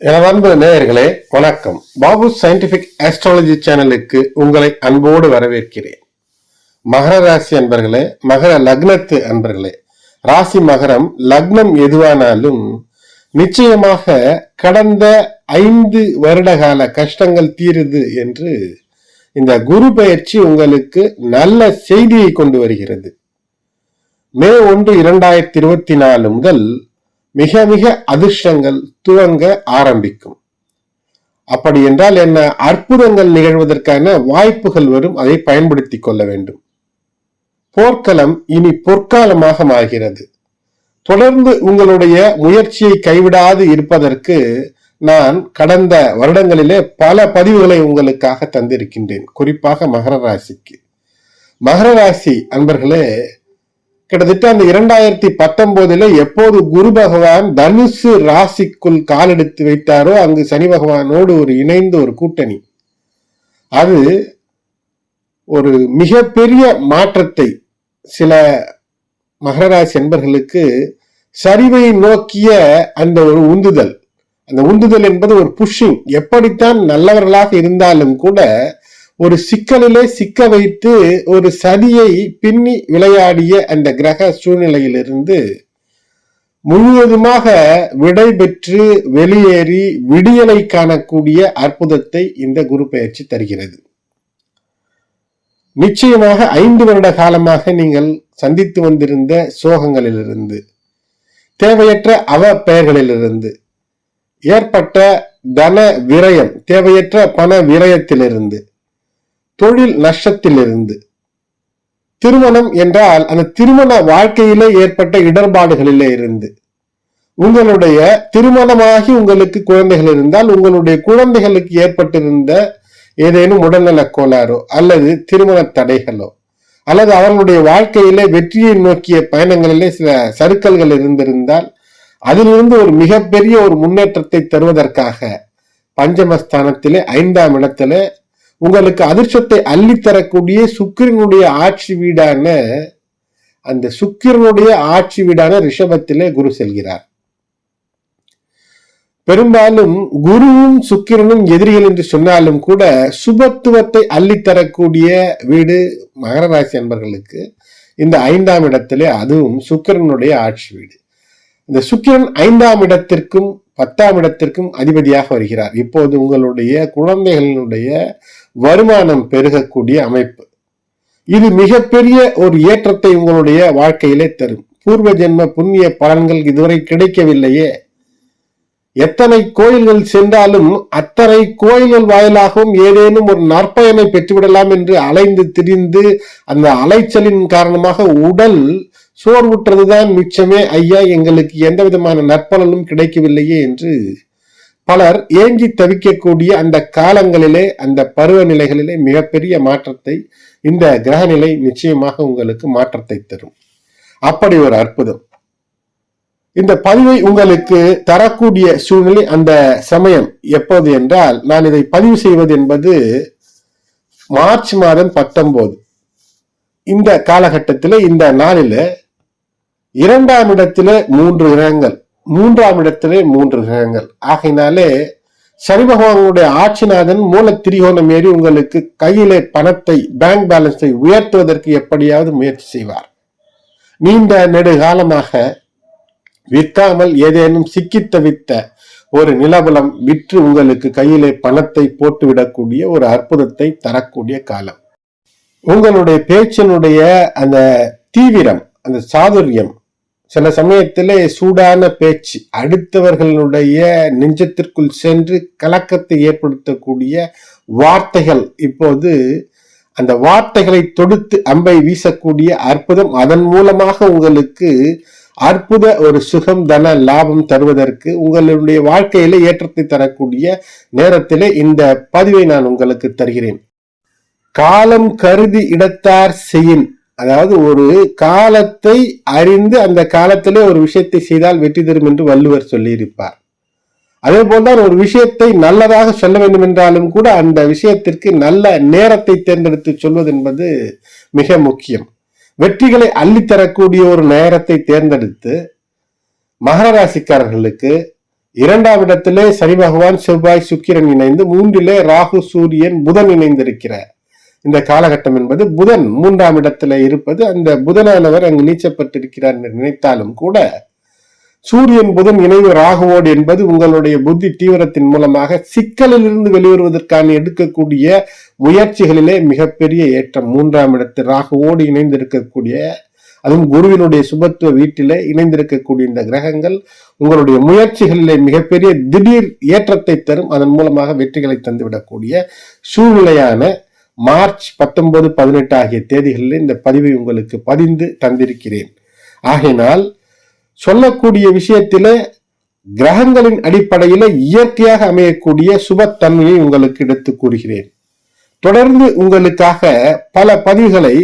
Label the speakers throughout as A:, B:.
A: எனது நேயர்களே வணக்கம். பாபு சயின்டிபிக் ஆஸ்ட்ராலஜி சேனலுக்கு உங்களை அன்போடு வரவேற்கிறேன். மகர ராசி அன்பர்களே மகர லக்னத்து அன்பர்களே ராசி மகரம் லக்னம் எதுவானாலும் நிச்சயமாக கடந்த ஐந்து வருடகால கஷ்டங்கள் தீருது என்று இந்த குரு பயிற்சி உங்களுக்கு நல்ல செய்தியை கொண்டு வருகிறது. மே ஒன்று இரண்டாயிரத்தி இருபத்தி நாலு முதல் மிக மிக அதிர்ஷ்டங்கள் துவங்க ஆரம்பிக்கும். அப்படி என்றால் என்ன? அற்புதங்கள் நிகழ்வதற்கான வாய்ப்புகள் வரும். அதை பயன்படுத்திக் கொள்ள வேண்டும். போர்க்களம் இனி பொற்காலமாக மாறுகிறது. தொடர்ந்து உங்களுடைய முயற்சியை கைவிடாது இருப்பதற்கு நான் கடந்த வருடங்களிலே பல பதிவுகளை உங்களுக்காக தந்திருக்கின்றேன். குறிப்பாக மகர ராசிக்கு. மகர ராசி அன்பர்களே கிட்டத்தட்ட அந்த இரண்டாயிரத்தி பத்தொன்பதுல எப்போது குரு பகவான் தனுசு ராசிக்குள் காலெடுத்து வைத்தாரோ அங்கு சனி பகவானோடு ஒரு இணைந்த ஒரு கூட்டணி. அது ஒரு மிகப்பெரிய மாற்றத்தை சில மகராசி என்பர்களுக்கு சரிவை நோக்கிய அந்த ஒரு உந்துதல். அந்த உந்துதல் என்பது ஒரு புஷிங் எப்படித்தான் நல்லவர்களாக இருந்தாலும் கூட ஒரு சிக்கலிலே சிக்க வைத்து ஒரு சதியை பின்னி விளையாடிய அந்த கிரக சூழ்நிலையிலிருந்து முழுவதுமாக விடை பெற்று வெளியேறி விடியலை காணக்கூடிய அற்புதத்தை இந்த குரு பயிற்சி தருகிறது. நிச்சயமாக ஐந்து வருட காலமாக நீங்கள் சந்தித்து வந்திருந்த சோகங்களிலிருந்து தேவையற்ற அவ பெயர்களிலிருந்து ஏற்பட்ட தன விரயம் தேவையற்ற பண விரயத்திலிருந்து தொழில் நஷ்டத்திலிருந்து. திருமணம் என்றால் அந்த திருமண வாழ்க்கையிலே ஏற்பட்ட இடர்பாடுகளிலே இருந்து. உங்களுடைய திருமணமாகி உங்களுக்கு குழந்தைகள் இருந்தால் உங்களுடைய குழந்தைகளுக்கு ஏற்பட்டிருந்த ஏதேனும் உடல்நல கோளாறோ அல்லது திருமண தடைகளோ அல்லது அவர்களுடைய வாழ்க்கையிலே வெற்றியை நோக்கிய பயணங்களிலே சில சறுக்கல்கள் இருந்திருந்தால் அதிலிருந்து ஒரு மிகப்பெரிய ஒரு முன்னேற்றத்தை தருவதற்காக பஞ்சமஸ்தானத்திலே ஐந்தாம் இடத்திலே உங்களுக்கு அதிர்ஷ்டத்தை அள்ளித்தரக்கூடிய சுக்கிரனுடைய ஆட்சி வீடான அந்த சுக்கிரனுடைய ஆட்சி வீடான ரிஷபத்திலே குரு செல்கிறார். பெரும்பாலும் குருவும் சுக்கிரனும் எதிரிகள் என்று சொன்னாலும் கூட சுபத்துவத்தை அள்ளித்தரக்கூடிய வீடு மகர ராசி அன்பர்களுக்கு இந்த ஐந்தாம் இடத்திலே அதுவும் சுக்கிரனுடைய ஆட்சி வீடு. இந்த சுக்கிரன் ஐந்தாம் இடத்திற்கும் பத்தாம் இடத்திற்கும் அதிபதியாக வருகிறார். இப்போது உங்களுடைய குழந்தைகளினுடைய வருமானம் பெருகக்கூடிய அமைப்பு. இது மிகப்பெரிய ஒரு ஏற்றத்தை உங்களுடைய வாழ்க்கையிலே தரும். பூர்வ ஜென்ம புண்ணிய பலன்கள் இதுவரை கிடைக்கவில்லையே. எத்தனை கோயில்கள் சென்றாலும் அத்தனை கோயில்கள் வாயிலாகவும் ஏதேனும் ஒரு நற்பயனை பெற்றுவிடலாம் என்று அலைந்து திரிந்து அந்த அலைச்சலின் காரணமாக உடல் சோர்வுற்றதுதான் மிச்சமே ஐயா எங்களுக்கு எந்த விதமான நற்பலனும் கிடைக்கவில்லையே என்று பலர் ஏங்கி தவிக்கக்கூடிய அந்த காலங்களிலே அந்த பருவநிலைகளிலே மிகப்பெரிய மாற்றத்தை இந்த கிரகநிலை நிச்சயமாக உங்களுக்கு மாற்றத்தை தரும். அப்படி ஒரு அற்புதம். இந்த பதிவை உங்களுக்கு தரக்கூடிய சூழ்நிலை அந்த சமயம் எப்போது என்றால் நான் இதை பதிவு செய்வது என்பது மார்ச் மாதம் பத்தொன்பது இந்த காலகட்டத்தில் இந்த நாளில இரண்டாம் இடத்திலே மூன்று கிரகங்கள். மூன்றாம் இடத்திலே மூன்று கிரகங்கள். ஆகையினாலே சனி பகவானுடைய ஆட்சிநாதன் மூல திரிகோணம் ஏறி உங்களுக்கு கையிலே பணத்தை பேங்க் பேலன்ஸை உயர்த்துவதற்கு எப்படியாவது முயற்சி செய்வார். நீண்ட நெடுகாலமாக விற்காமல் ஏதேனும் சிக்கி தவித்த ஒரு நிலபலம் விற்று உங்களுக்கு கையிலே பணத்தை போட்டுவிடக்கூடிய ஒரு அற்புதத்தை தரக்கூடிய காலம். உங்களுடைய பேச்சினுடைய அந்த தீவிரம் அந்த சாதுரியம் சில சமயத்திலே சூடான பேச்சு அடுத்தவர்களுடைய நெஞ்சத்திற்குள் சென்று கலக்கத்தை ஏற்படுத்தக்கூடிய வார்த்தைகள். இப்போது அந்த வார்த்தைகளை தொடுத்து அம்பை வீசக்கூடிய அற்புதம் அதன் மூலமாக உங்களுக்கு அற்புத ஒரு சுகம் தன லாபம் தருவதற்கு உங்களுடைய வாழ்க்கையில ஏற்றத்தை தரக்கூடிய நேரத்திலே இந்த பதிவை நான் உங்களுக்கு தருகிறேன். காலம் கருதி இடத்தார் செய்யின் அதாவது ஒரு காலத்தை அறிந்து அந்த காலத்திலே ஒரு விஷயத்தை செய்தால் வெற்றி தரும் என்று வள்ளுவர் சொல்லியிருப்பார். அதே போல்தான் ஒரு விஷயத்தை நல்லதாக சொல்ல வேண்டும் என்றாலும் கூட அந்த விஷயத்திற்கு நல்ல நேரத்தை தேர்ந்தெடுத்து சொல்வது என்பது மிக முக்கியம். வெற்றிகளை அள்ளித்தரக்கூடிய ஒரு நேரத்தை தேர்ந்தெடுத்து மகர ராசிக்காரர்களுக்கு இரண்டாம் இடத்திலே சனி பகவான் செவ்வாய் சுக்கிரன் இணைந்து மூன்றிலே ராகு சூரியன் புதன் இணைந்திருக்கிறார். இந்த காலகட்டம் என்பது புதன் மூன்றாம் இடத்துல இருப்பது அந்த புதனானவர் அங்கு நீச்சப்பட்டிருக்கிறார் என்று நினைத்தாலும் கூட சூரியன் புதன் இணைவு ராகுவோடு என்பது உங்களுடைய புத்தி தீவிரத்தின் மூலமாக சிக்கலிலிருந்து வெளிவருவதற்கான எடுக்கக்கூடிய முயற்சிகளிலே மிகப்பெரிய ஏற்றம். மூன்றாம் இடத்தில் ராகுவோடு இணைந்திருக்கக்கூடிய அதுவும் குருவினுடைய சுபத்துவ வீட்டிலே இணைந்திருக்கக்கூடிய இந்த கிரகங்கள் உங்களுடைய முயற்சிகளிலே மிகப்பெரிய திடீர் ஏற்றத்தை தரும். அதன் மூலமாக வெற்றிகளை தந்துவிடக்கூடிய சூழ்நிலையான மார்ச் பத்தொன்பது பதினெட்டு ஆகிய தேதிகளில் இந்த பதிவை உங்களுக்கு பதிந்து தந்திருக்கிறேன். ஆகையினால் சொல்லக்கூடிய விஷயத்தில கிரகங்களின் அடிப்படையில இயற்கையாக அமையக்கூடிய சுபத்தன்மையை உங்களுக்கு எடுத்து கூறுகிறேன். தொடர்ந்து உங்களுக்காக பல பதிவுகளை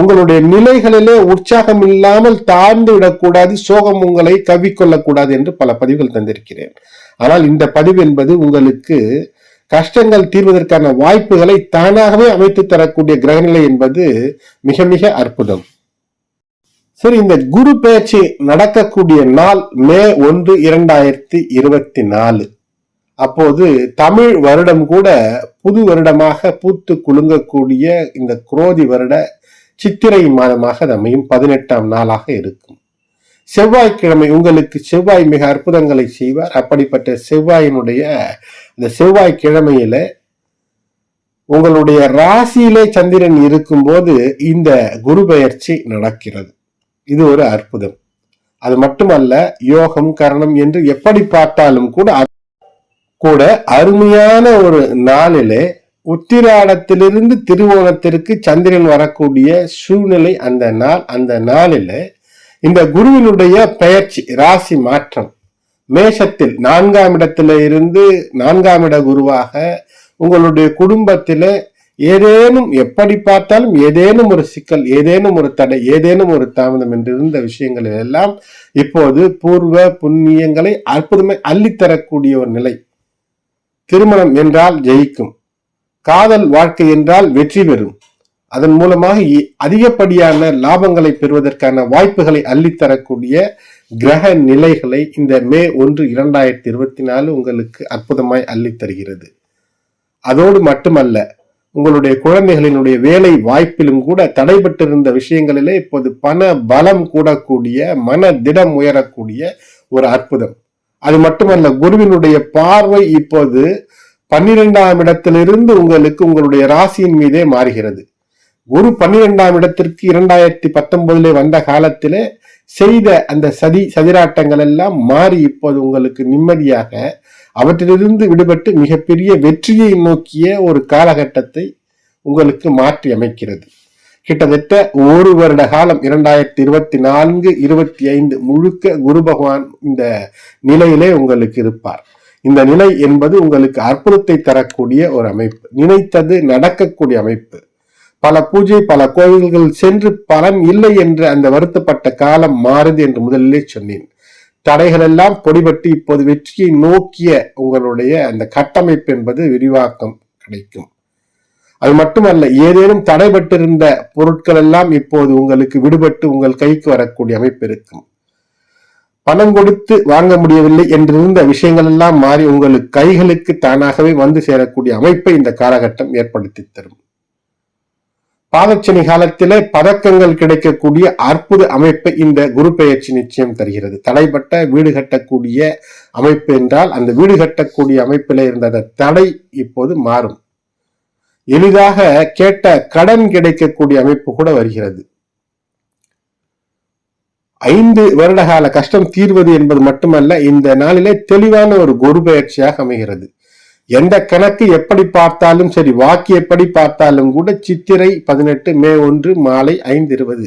A: உங்களுடைய நிலைகளிலே உற்சாகம் இல்லாமல் தாழ்ந்து விடக்கூடாது சோகம் உங்களை கவிக்கொள்ளக்கூடாது என்று பல பதிவுகள் தந்திருக்கிறேன். ஆனால் இந்த பதிவு என்பது உங்களுக்கு கஷ்டங்கள் தீர்வதற்கான வாய்ப்புகளை தானாகவே அமைத்து தரக்கூடிய கிரகநிலை என்பது மிக மிக அற்புதம். சரி இந்த குரு பெயர்ச்சி நடக்கக்கூடிய நாள் மே ஒன்று இரண்டாயிரத்தி இருபத்தி நாலு. அப்போது தமிழ் வருடம் கூட புது வருடமாக பூத்து குலுங்கக்கூடிய இந்த குரோதி வருட சித்திரை மாதமாக அது அமையும். பதினெட்டாம் நாளாக இருக்கும். செவ்வாய்க்கிழமை உங்களுக்கு செவ்வாய் மிக அற்புதங்களை செய்வார். அப்படிப்பட்ட செவ்வாயினுடைய இந்த செவ்வாய்க்கிழமையில உங்களுடைய ராசியிலே சந்திரன் இருக்கும்போது இந்த குரு பெயர்ச்சி நடக்கிறது. இது ஒரு அற்புதம். அது மட்டுமல்ல யோகம் கரணம் என்று எப்படி பார்த்தாலும் கூட கூட அருமையான ஒரு நாளிலே உத்திராடத்திலிருந்து திருவோணத்திற்கு சந்திரன் வரக்கூடிய சூழ்நிலை அந்த நாள் அந்த நாளில இந்த குருவினுடைய பெயர்ச்சி ராசி மாற்றம். மேஷத்தில் நான்காம் இடத்துல இருந்து நான்காம் இட குருவாக உங்களுடைய குடும்பத்தில ஏதேனும் எப்படி பார்த்தாலும் ஏதேனும் ஒரு சிக்கல் ஏதேனும் ஒரு தடை ஏதேனும் ஒரு தாமதம் என்று இருந்த விஷயங்கள் எல்லாம் இப்போது பூர்வ புண்ணியங்களை அற்புதமே அள்ளித்தரக்கூடிய ஒரு நிலை. திருமணம் என்றால் ஜெயிக்கும். காதல் வாழ்க்கை என்றால் வெற்றி பெறும். அதன் மூலமாக அதிகப்படியான லாபங்களை பெறுவதற்கான வாய்ப்புகளை அள்ளித்தரக்கூடிய கிரக நிலைகளை இந்த மே ஒன்று இரண்டாயிரத்தி இருபத்தி நாலு உங்களுக்கு அற்புதமாய் அள்ளித்தருகிறது. அதோடு மட்டுமல்ல உங்களுடைய குழந்தைகளினுடைய வேலை வாய்ப்பிலும் கூட தடைபட்டிருந்த விஷயங்களிலே இப்போது பண பலம் கூடக்கூடிய மன திடம் உயரக்கூடிய ஒரு அற்புதம். அது மட்டுமல்ல குருவினுடைய பார்வை இப்போது பன்னிரெண்டாம் இடத்திலிருந்து உங்களுக்கு உங்களுடைய ராசியின் மீதே மாறுகிறது. குரு பன்னிரெண்டாம் இடத்திற்கு இரண்டாயிரத்தி பத்தொன்பதுல வந்த காலத்திலே செய்த அந்த சதி சதிராட்டங்கள் எல்லாம் மாறி இப்போது உங்களுக்கு நிம்மதியாக அவற்றிலிருந்து விடுபட்டு மிகப்பெரிய வெற்றியை நோக்கிய ஒரு காலகட்டத்தை உங்களுக்கு மாற்றி அமைக்கிறது. கிட்டத்தட்ட ஒரு வருட காலம் இரண்டாயிரத்தி இருபத்தி நான்கு இருபத்தி ஐந்து முழுக்க குரு பகவான் இந்த நிலையிலே உங்களுக்கு இருப்பார். இந்த நிலை என்பது உங்களுக்கு அற்புதத்தை தரக்கூடிய ஒரு அமைப்பு. நினைத்தது நடக்கக்கூடிய அமைப்பு. பல பூஜை பல கோவில்கள் சென்று பலன் இல்லை என்று அந்த வருத்தப்பட்ட காலம் மாறுது என்று முதலிலே சொன்னேன். தடைகள் எல்லாம் பொடிபட்டு இப்போது வெற்றியை நோக்கிய உங்களுடைய அந்த கட்டமைப்பு என்பது விரிவாக்கம் கிடைக்கும். அது மட்டுமல்ல ஏதேனும் தடைபட்டிருந்த பொருட்கள் எல்லாம் இப்போது உங்களுக்கு விடுபட்டு உங்கள் கைக்கு வரக்கூடிய அமைப்பு இருக்கும். பணம் கொடுத்து வாங்க முடியவில்லை என்றிருந்த விஷயங்கள் எல்லாம் மாறி உங்களுக்கு கைகளுக்கு தானாகவே வந்து சேரக்கூடிய அமைப்பை இந்த காலகட்டம் ஏற்படுத்தி தரும். பாதச்சனி காலத்திலே பதக்கங்கள் கிடைக்கக்கூடிய அற்புத அமைப்பை இந்த குரு பெயர்ச்சி நிச்சயம் தருகிறது. தடைப்பட்ட வீடு கட்டக்கூடிய அமைப்பு என்றால் அந்த வீடு கட்டக்கூடிய அமைப்பில் இருந்த தடை இப்போது மாறும். எளிதாக கேட்ட கடன் கிடைக்கக்கூடிய அமைப்பு கூட வருகிறது. ஐந்து வருடகால கஷ்டம் தீர்வது என்பது மட்டுமல்ல இந்த நாளிலே தெளிவான ஒரு குரு பயிற்சியாக அமைகிறது. எந்த கணக்கு எப்படி பார்த்தாலும் சரி வாக்கியப்படி பார்த்தாலும் கூட சித்திரை பதினெட்டு மே ஒன்று மாலை ஐந்து இருபது.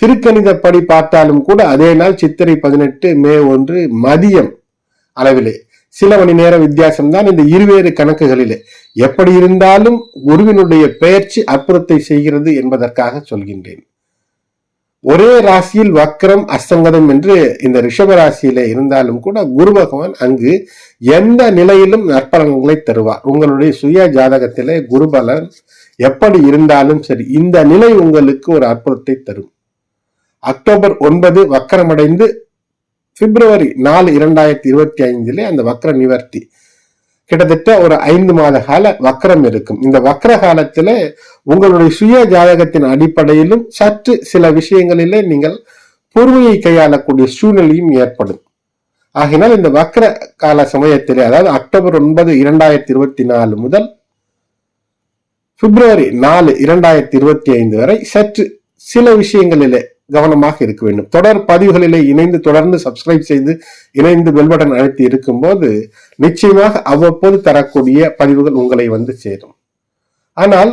A: திருக்கணிதப்படி பார்த்தாலும் கூட அதே நாள் சித்திரை பதினெட்டு மே ஒன்று மதியம் அளவிலே. சில மணி நேர வித்தியாசம்தான் இந்த இருவேறு கணக்குகளிலே. எப்படி இருந்தாலும் குருவினுடைய பெயர்ச்சி அற்புதத்தை செய்கிறது என்பதற்காக சொல்கின்றேன். ஒரே ராசியில் வக்ரம் அஸ்தங்கதம் என்று இந்த ரிஷப ராசியில இருந்தாலும் கூட குரு பகவான் அங்கு எந்த நிலையிலும் நற்பலன்களை தருவார். உங்களுடைய சுய ஜாதகத்திலே குருபலன் எப்படி இருந்தாலும் சரி இந்த நிலை உங்களுக்கு ஒரு அற்புதத்தை தரும். அக்டோபர் ஒன்பது வக்கரமடைந்து பிப்ரவரி நாலு இரண்டாயிரத்தி இருபத்தி ஐந்திலே அந்த வக்ர நிவர்த்தி. கிட்டத்தட்ட ஒரு ஐந்து மாத கால வக்கரம் இருக்கும். இந்த வக்கர காலத்துல உங்களுடைய சுய ஜாதகத்தின் அடிப்படையிலும் சற்று சில விஷயங்களிலே நீங்கள் பொறுமையை கையாளக்கூடிய சூழ்நிலையும் ஏற்படும். ஆகினால் இந்த வக்கர கால சமயத்திலே அதாவது அக்டோபர் ஒன்பது இரண்டாயிரத்தி இருபத்தி நாலு முதல் பிப்ரவரி நாலு இரண்டாயிரத்தி இருபத்தி ஐந்து வரை சற்று சில விஷயங்களிலே கவனமாக இருக்க வேண்டும். தொடர் பதிவுகளிலே இணைந்து தொடர்ந்து சப்ஸ்கிரைப் செய்து இணைந்து பெல்பட்டன் அழுத்தி இருக்கும்போது நிச்சயமாக அவ்வப்போது தரக்கூடிய பதிவுகள் உங்களை வந்து சேரும். ஆனால்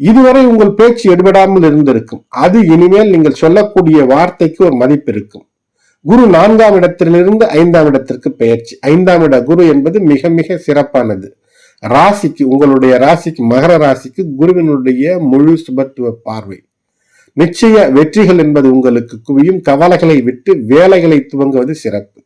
A: இதுவரை உங்கள் பேச்சு எடுபடாமல் இருந்திருக்கும். அது இனிமேல் நீங்கள் சொல்லக்கூடிய வார்த்தைக்கு ஒரு மதிப்பு இருக்கும். குரு நான்காம் இடத்திலிருந்து ஐந்தாம் இடத்திற்கு பெயர்ச்சி. ஐந்தாம் இட குரு என்பது மிக மிக சிறப்பானது. ராசிக்கு உங்களுடைய ராசிக்கு மகர ராசிக்கு குருவினுடைய முழு சுபத்துவ பார்வை. நிச்சய வெற்றிகள் என்பது உங்களுக்கு குவியும் கவலைகளை விட்டு வேலைகளை துவங்குவது சிறப்பு.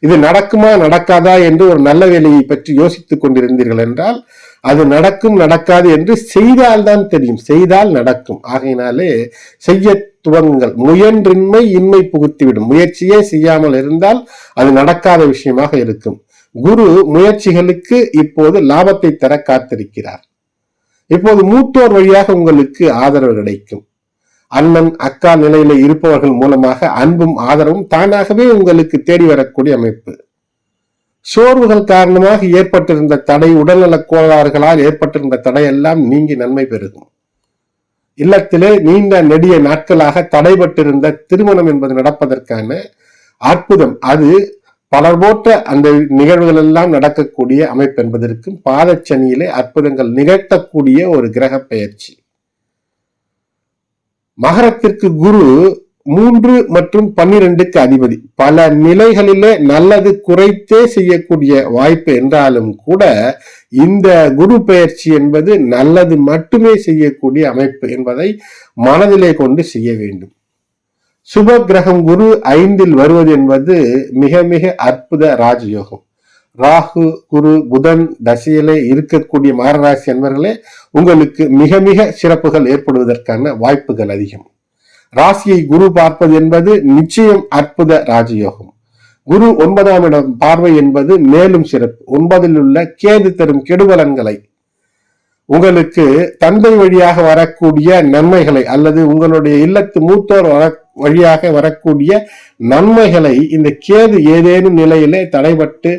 A: இது நடக்குமா நடக்காதா என்று ஒரு நல்ல வேலையை பற்றி யோசித்துக் கொண்டிருந்தீர்கள் என்றால் அது நடக்கும் நடக்காது என்று செய்தால்தான் தெரியும். செய்தால் நடக்கும். ஆகையினாலே செய்ய துவங்குங்கள். முயன்றின்மை இன்மை புகுத்திவிடும். முயற்சியே செய்யாமல் இருந்தால் அது நடக்காத விஷயமாக இருக்கும். குரு முயற்சிகளுக்கு இப்போது லாபத்தை தர காத்திருக்கிறார். இப்போது மூத்தோர் வழியாக உங்களுக்கு ஆதரவு கிடைக்கும். அண்ணன் அக்கா நிலையில இருப்பவர்கள் மூலமாக அன்பும் ஆதரவும் தானாகவே உங்களுக்கு தேடி வரக்கூடிய அமைப்பு. சோர்வுகள் காரணமாக ஏற்பட்டிருந்த தடை உடல்நலக் கோளாறுகளால் ஏற்பட்டிருந்த தடை எல்லாம் நீங்கி நன்மை பெருகும். இல்லத்திலே நீண்ட நெடிய நாட்களாக தடைபட்டிருந்த திருமணம் என்பது நடப்பதற்கான அற்புதம். அது பலர் போற்ற அந்த நிகழ்வுகள் எல்லாம் நடக்கக்கூடிய அமைப்பு என்பதற்கும் பாதச்சனியிலே அற்புதங்கள் நிகழ்த்தக்கூடிய ஒரு கிரக பெயர்ச்சி. மகரத்திற்கு குரு மூன்று மற்றும் பன்னிரெண்டுக்கு அதிபதி. பல நிலைகளிலே நல்லது குறைத்தே செய்யக்கூடிய வாய்ப்பு என்றாலும் கூட இந்த குரு பெயர்ச்சி என்பது நல்லது மட்டுமே செய்யக்கூடிய அமைப்பு என்பதை மனதிலே கொண்டு செய்ய வேண்டும். சுப கிரகம் குரு ஐந்தில் வருவது என்பது மிக மிக அற்புத ராஜயோகம். ராகு குரு புதன் தசையிலே இருக்கக்கூடிய மகராசி என்பவர்களே உங்களுக்கு மிக மிக சிறப்புகள் ஏற்படுவதற்கான வாய்ப்புகள் அதிகம். ராசியை குரு பார்ப்பது என்பது நிச்சயம் அற்புத ராஜயோகம். குரு ஒன்பதாம் இடம் பார்வை என்பது மேலும் சிறப்பு. ஒன்பதில் உள்ள கேது தரும் கெடுபலன்களை உங்களுக்கு தந்தை வழியாக வரக்கூடிய நன்மைகளை அல்லது உங்களுடைய இல்லத்து மூத்தோர் வர வழியாக வரக்கூடிய நன்மைகளை இந்த கேது ஏதேனும் நிலையிலே தடைபட்டு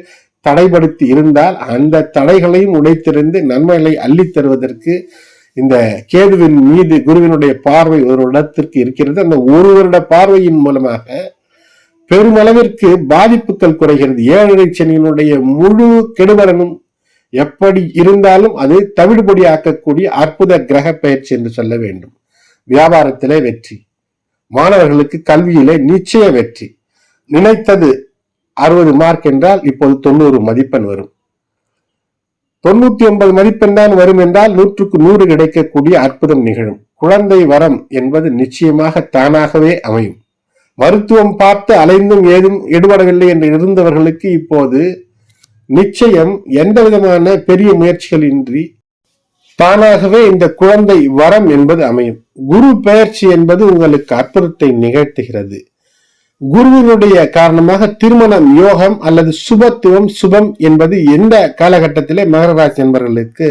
A: தடைப்படுத்தி இருந்தால் அந்த தடைகளையும் உடைத்திருந்து நன்மைகளை அள்ளித் தருவதற்கு இந்த கேதுவின் மீது குருவினுடைய பார்வை ஒரு இடத்திற்கு இருக்கிறது. அந்த ஒரு வருட பார்வையின் மூலமாக பெருமளவிற்கு பாதிப்புகள் குறைகிறது. ஏழரை சனியினுடைய முழு கெடுபலனும் எப்படி இருந்தாலும் அது தவிடுபடி ஆக்கக்கூடிய அற்புத கிரக பயிற்சி என்று சொல்ல வேண்டும். வியாபாரத்திலே வெற்றி. மாணவர்களுக்கு கல்வியிலே நிச்சய வெற்றி. நினைத்தது அறுபது மார்க் என்றால் இப்போது தொண்ணூறு மதிப்பெண் வரும். தொண்ணூத்தி ஒன்பது மதிப்பெண் தான் வரும் என்றால் நூற்றுக்கு நூறு கிடைக்கக்கூடிய அற்புதம் நிகழும். குழந்தை வரம் என்பது நிச்சயமாக தானாகவே அமையும். மருத்துவம் பார்த்து அலைந்தும் ஏதும் எடுபடவில்லை என்று இருந்தவர்களுக்கு இப்போது நிச்சயம் எந்த விதமான பெரிய முயற்சிகளின்றி தானாகவே இந்த குழந்தை வரம் என்பது அமையும். குரு பெயர்ச்சி என்பது உங்களுக்கு அற்புதத்தை நிகழ்த்துகிறது. குருவினுடைய காரணமாக திருமணம் யோகம் அல்லது சுபத்துவம் சுபம் என்பது எந்த காலகட்டத்திலே மகரராசி என்பவர்களுக்கு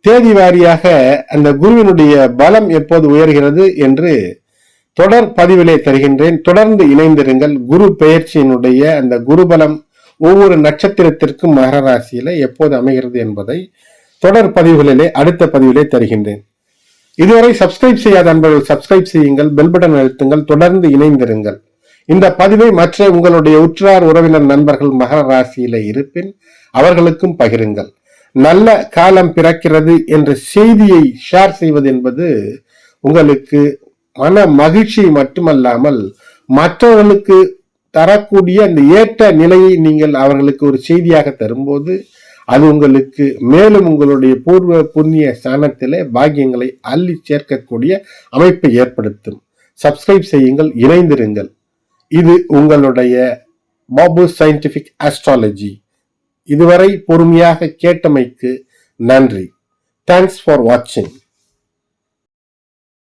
A: தேதி வாரியாக அந்த குருவினுடைய பலம் எப்போது உயர்கிறது என்று தொடர் பதிவிலே தருகின்றேன். தொடர்ந்து இணைந்திருங்கள். குரு பெயர்ச்சியினுடைய அந்த குருபலம் ஒவ்வொரு நட்சத்திரத்திற்கும் மகர ராசியில எப்போது அமைகிறது என்பதை தொடர் பதிவுகளிலே அடுத்த பதிவிலே தருகின்றேன். இதுவரை சப்ஸ்கிரைப் செய்யாத அன்பர்கள் சப்ஸ்கிரைப் செய்யுங்கள் பெல் பட்டன் அழுத்துங்கள் தொடர்ந்து இணைந்திருங்கள். இந்த பதிவை மற்ற உங்களுடைய உற்றார் உறவினர் நண்பர்கள் மகர ராசியில இருப்பின் அவர்களுக்கும் பகிருங்கள். நல்ல காலம் பிறக்கிறது என்ற செய்தியை ஷேர் செய்வது என்பது உங்களுக்கு மன மகிழ்ச்சி மட்டுமல்லாமல் மற்றவர்களுக்கு தரக்கூடிய அந்த ஏற்ற நிலையை நீங்கள் அவர்களுக்கு ஒரு செய்தியாக தரும்போது அது உங்களுக்கு மேலும் உங்களுடைய பூர்வ புண்ணிய ஸ்தானத்திலே பாக்கியங்களை அள்ளி சேர்க்கக்கூடிய அமைப்பை ஏற்படுத்தும். சப்ஸ்கிரைப் செய்யுங்கள் இணைந்திருங்கள். இது உங்களுடைய பாபு சயின்டிபிக் ஆஸ்ட்ராலஜி இதுவரை பொறுமையாக கேட்டமைக்கு நன்றி. தேங்க்ஸ் ஃபார் வாட்சிங்